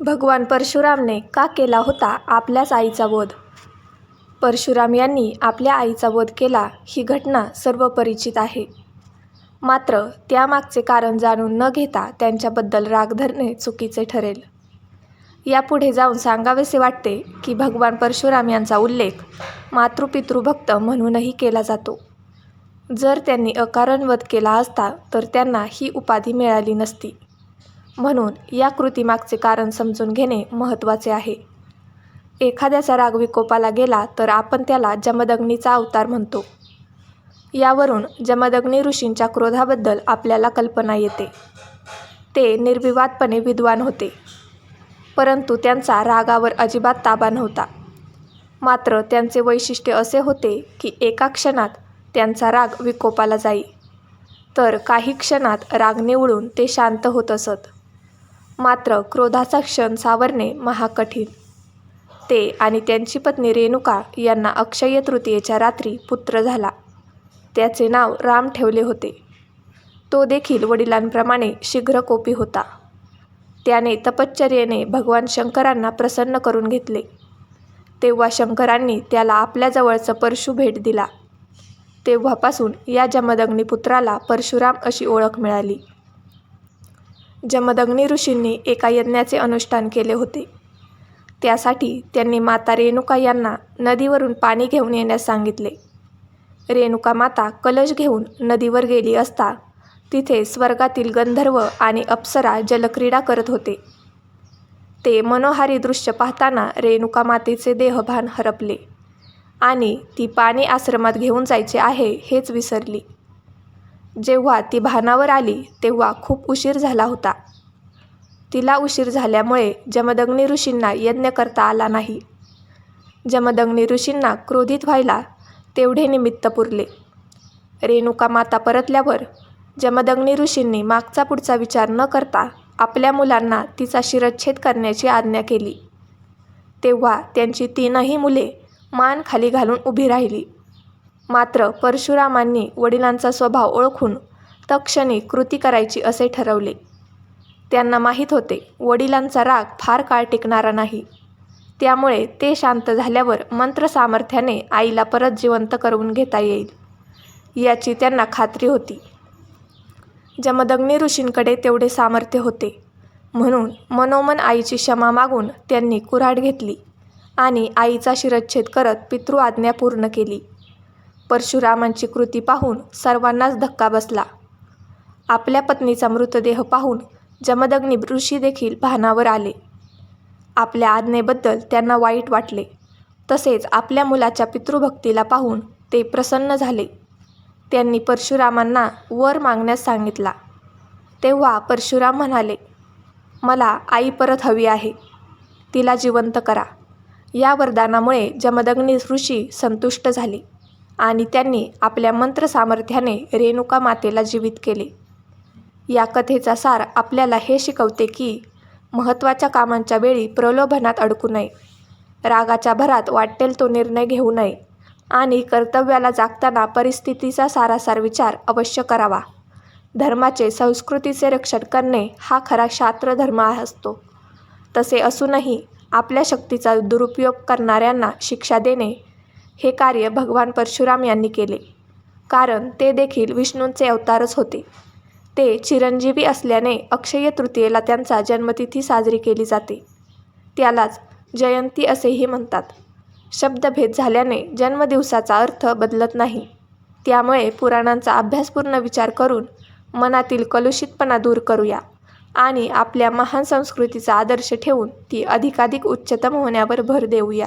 भगवान परशुरामने का केला होता आपल्याच आईचा वध परशुराम यांनी आपल्या आईचा वध केला ही घटना सर्व परिचित आहे. मात्र त्यामागचे कारण जाणून न घेता त्यांच्याबद्दल राग धरणे चुकीचे ठरेल. यापुढे जाऊन सांगावेसे वाटते की भगवान परशुराम यांचा उल्लेख मातृपितृभक्त म्हणूनही केला जातो. जर त्यांनी अकारण वध केला असता तर त्यांना ही उपाधी मिळाली नसती. म्हणून या कृतीमागचे कारण समजून घेणे महत्त्वाचे आहे. एखाद्याचा राग विकोपाला गेला तर आपण त्याला जमदग्नीचा अवतार म्हणतो. यावरून जमदग्नी ऋषींच्या क्रोधाबद्दल आपल्याला कल्पना येते. ते निर्विवादपणे विद्वान होते. परंतु त्यांचा रागावर अजिबात ताबा नव्हता. मात्र त्यांचे वैशिष्ट्य असे होते की एका क्षणात त्यांचा राग विकोपाला जाई तर काही क्षणात राग निवळून ते शांत होत असत. मात्र क्रोधाचा क्षण सावरणे महाकठीण. ते आणि त्यांची पत्नी रेणुका यांना अक्षय्य तृतीयेच्या रात्री पुत्र झाला. त्याचे नाव राम ठेवले होते. तो देखील वडिलांप्रमाणे शीघ्रकोपी होता. त्याने तपश्चर्येने भगवान शंकरांना प्रसन्न करून घेतले. तेव्हा शंकरांनी त्याला आपल्याजवळचं परशु भेट दिला. तेव्हापासून या जमदग्नी पुत्राला परशुराम अशी ओळख मिळाली. जमदग्नी ऋषींनी एका यज्ञाचे अनुष्ठान केले होते. त्यासाठी त्यांनी माता रेणुका यांना नदीवरून पाणी घेऊन येण्यास सांगितले. रेणुका माता कलश घेऊन नदीवर गेली असता तिथे स्वर्गातील गंधर्व आणि अप्सरा जलक्रीडा करत होते. ते मनोहारी दृश्य पाहताना रेणुका मातेचे देहभान हरपले आणि ती पाणी आश्रमात घेऊन जायचे आहे हेच विसरली. जेव्हा ती भानावर आली तेव्हा खूप उशीर झाला होता. तिला उशीर झाल्यामुळे जमदग्नी ऋषींना यज्ञ करता आला नाही. जमदग्नी ऋषींना क्रोधित व्हायला तेवढे निमित्त पुरले. रेणुका माता परतल्यावर जमदग्नी ऋषींनी मागचा पुढचा विचार न करता आपल्या मुलांना तिचा शिरच्छेद करण्याची आज्ञा केली. तेव्हा त्यांची तीनही मुले मान खाली घालून उभी राहिली. मात्र परशुरामांनी वडिलांचा स्वभाव ओळखून तक्षणी कृती करायची असे ठरवले. त्यांना माहीत होते वडिलांचा राग फार काळ टिकणारा नाही. त्यामुळे ते शांत झाल्यावर मंत्र सामर्थ्याने आईला परत जिवंत करून घेता येईल याची त्यांना खात्री होती. जमदग्नी ऋषींकडे तेवढे सामर्थ्य होते. म्हणून मनोमन आईची क्षमा मागून त्यांनी कुऱ्हाड घेतली आणि आईचा शिरच्छेद करत पितृआज्ञा पूर्ण केली. परशुरामांची कृती पाहून सर्वांनाच धक्का बसला. आपल्या पत्नीचा मृतदेह पाहून जमदग्नी ऋषी देखील भानावर आले. आपल्या आज्ञेबद्दल त्यांना वाईट वाटले. तसेच आपल्या मुलाच्या पितृभक्तीला पाहून ते प्रसन्न झाले. त्यांनी परशुरामांना वर मागण्यास सांगितला. तेव्हा परशुराम म्हणाले मला आई परत हवी आहे. तिला जिवंत करा. या वरदानामुळे जमदग्नी ऋषी संतुष्ट झाले. आणि त्यांनी आपल्या मंत्रसामर्थ्याने रेणुका मातेला जीवित केले. या कथेचा सार आपल्याला हे शिकवते की महत्त्वाच्या कामांच्या वेळी प्रलोभनात अडकू नये. रागाच्या भरात वाटेल तो निर्णय घेऊ नये आणि कर्तव्याला जागताना परिस्थितीचा सारासार विचार अवश्य करावा. धर्माचे संस्कृतीचे रक्षण करणे हा खरा शास्त्रधर्म असतो. तसे असूनही आपल्या शक्तीचा दुरुपयोग करणाऱ्यांना शिक्षा देणे हे कार्य भगवान परशुराम यांनी केले. कारण ते देखील विष्णूंचे अवतारच होते. ते चिरंजीवी असल्याने अक्षय तृतीयेला त्यांचा जन्मतिथी साजरी केली जाते. त्यालाच जयंती असेही म्हणतात. शब्दभेद झाल्याने जन्मदिवसाचा अर्थ बदलत नाही. त्यामुळे पुराणांचा अभ्यासपूर्ण विचार करून मनातील कलुषितपणा दूर करूया आणि आपल्या महान संस्कृतीचा आदर्श ठेवून ती अधिकाधिक उच्चतम होण्यावर भर देऊया.